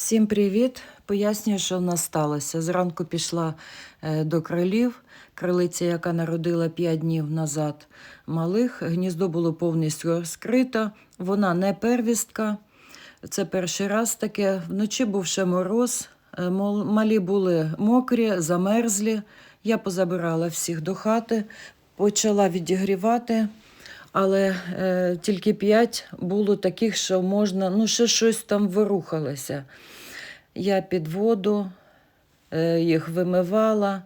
Всім привіт! Пояснюю, що в нас сталося. Зранку пішла е, до крилів. Крилиця, яка народила 5 днів назад малих. Гніздо було повністю розкрито. Вона не первістка. Це перший раз таке. Вночі був ще мороз. е, Малі були мокрі, замерзлі. Я позабирала всіх до хати, почала відігрівати. Але е, тільки п'ять було таких, що можна, ну, ще щось там вирухалося. Я під воду е, їх вимивала,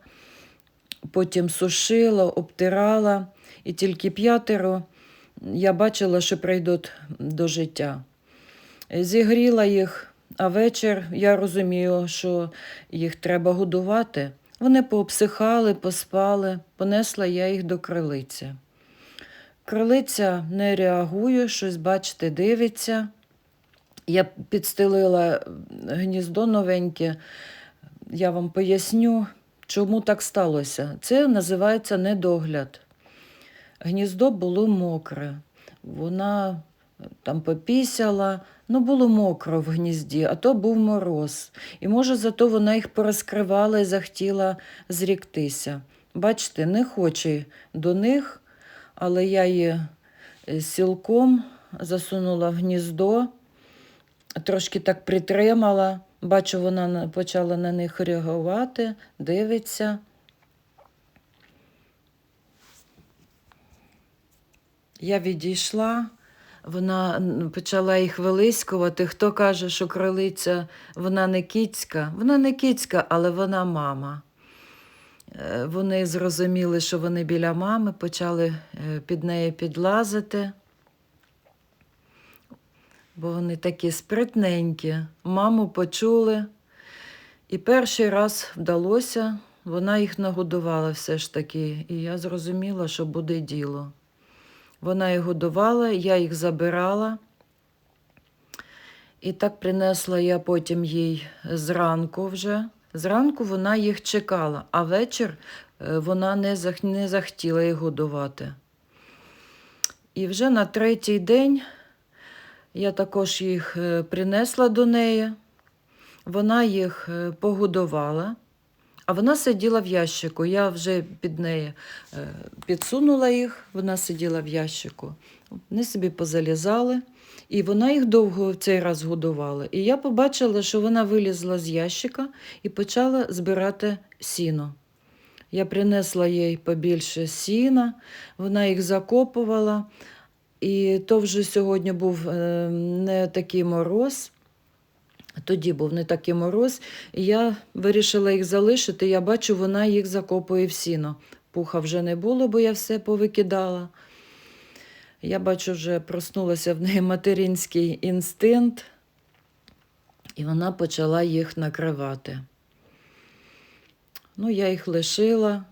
потім сушила, обтирала, і тільки п'ятеро я бачила, що прийдуть до життя. Зігріла їх, а вечір я розумію, що їх треба годувати. Вони пообсихали, поспали, понесла я їх до крилиці. Крилиця не реагує, щось, бачите, дивиться. Я підстелила гніздо новеньке. Я вам поясню, чому так сталося. Це називається недогляд. Гніздо було мокре. Вона там попісяла, ну було мокро в гнізді, а то був мороз. І може зато вона їх порозкривала і захотіла зріктися. Бачите, не хоче до них, але я її е, сілком засунула в гніздо, трошки так притримала. Бачу, вона почала на них реагувати, дивиться. Я відійшла, вона почала їх вилискувати. Хто каже, що кролиця вона не кіцька? Вона не кіцька, але вона мама. Е, Вони зрозуміли, що вони біля мами, почали е, під нею підлазити, бо вони такі спритненькі. Маму почули. І перший раз вдалося, вона їх нагодувала все ж таки, і я зрозуміла, що буде діло. Вона їх годувала, я їх забирала. І так принесла я потім їй зранку вже. Зранку вона їх чекала, а вечір е, вона не, зах... не захотіла їх годувати. І вже на третій день я також їх е, принесла до неї. Вона їх е, погодувала, а вона сиділа в ящику. Я вже під неї підсунула їх, вона сиділа в ящику. Вони собі позалізали, і вона їх довго в цей раз годувала. І я побачила, що вона вилізла з ящика і почала збирати сіно. Я принесла їй побільше сіна, вона їх закопувала. І то вже сьогодні був е, не такий мороз. Тоді був не такий мороз, і я вирішила їх залишити. Я бачу, вона їх закопує в сіно. Пуха вже не було, бо я все повикидала. Я бачу, вже проснулася в неї материнський інстинкт, і вона почала їх накривати. Ну, я їх лишила.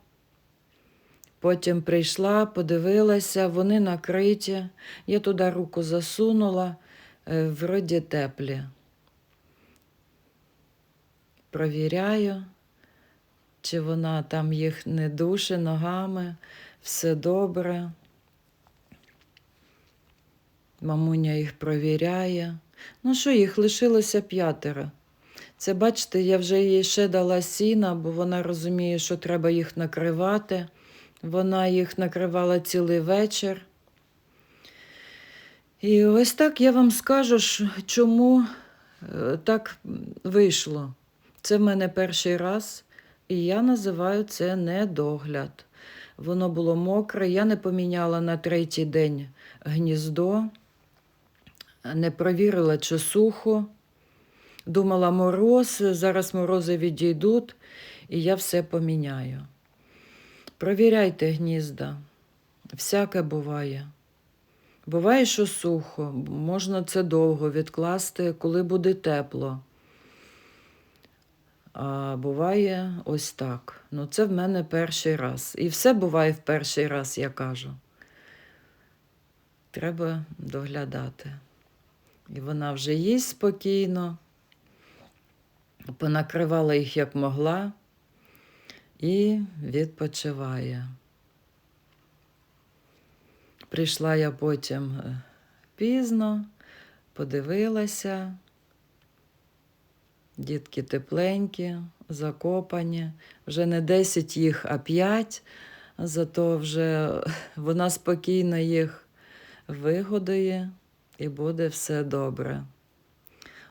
Потім прийшла, подивилася, вони накриті. Я туди руку засунула, е, вроді теплі. Провіряю, чи вона там їх не душе ногами, все добре. Мамуня їх провіряє. Ну що, їх лишилося п'ятеро. Це, бачите, я вже їй ще дала сіна, бо вона розуміє, що треба їх накривати. Вона їх накривала цілий вечір. І ось так я вам скажу, чому е, так вийшло. Це в мене перший раз, і я називаю це недогляд. Воно було мокре, я не поміняла на третій день гніздо, не провірила, чи сухо. Думала, мороз, зараз морози відійдуть, і я все поміняю. Провіряйте гнізда. Всяке буває. Буває, що сухо, можна це довго відкласти, коли буде тепло. А буває ось так. Ну, це в мене перший раз. І все буває в перший раз, я кажу. Треба доглядати. І вона вже їсть спокійно, понакривала їх як могла і відпочиває. Прийшла я потім е, пізно, подивилася. Дітки тепленькі, закопані. Вже не 10 їх, а 5. Зато вже вона спокійно їх вигодує і буде все добре.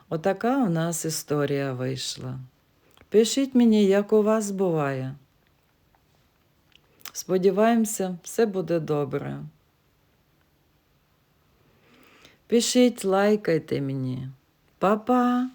Отака у нас історія вийшла. Пишіть мені, як у вас буває. Сподіваємося, все буде добре. Пишіть, лайкайте мені. Па-па!